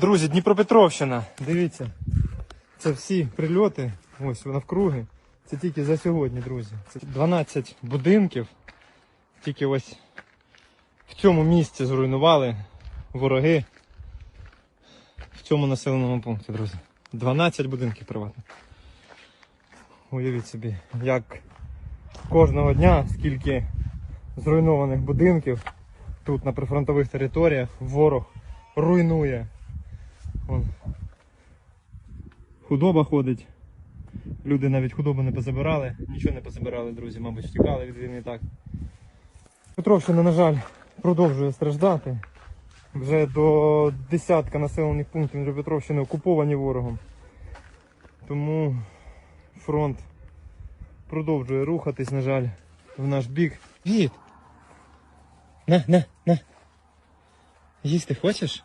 Друзі, Дніпропетровщина, дивіться. Це всі прильоти, ось навкруги. Це тільки за сьогодні, друзі. Це 12 будинків. Тільки ось в цьому місці зруйнували вороги. В цьому населеному пункті, друзі. 12 будинків приватних. Уявіть собі, як кожного дня, скільки зруйнованих будинків тут на прифронтових територіях ворог руйнує. Худоба ходить. Люди навіть худобу не позабирали, нічого не позабирали, друзі, мабуть, втікали від війни так. Петровщина, на жаль, продовжує страждати. Вже до десятка населених пунктів Дніпропетровщини окуповані ворогом. Тому фронт продовжує рухатись, на жаль, в наш бік. Від! На, на, на. Їсти хочеш?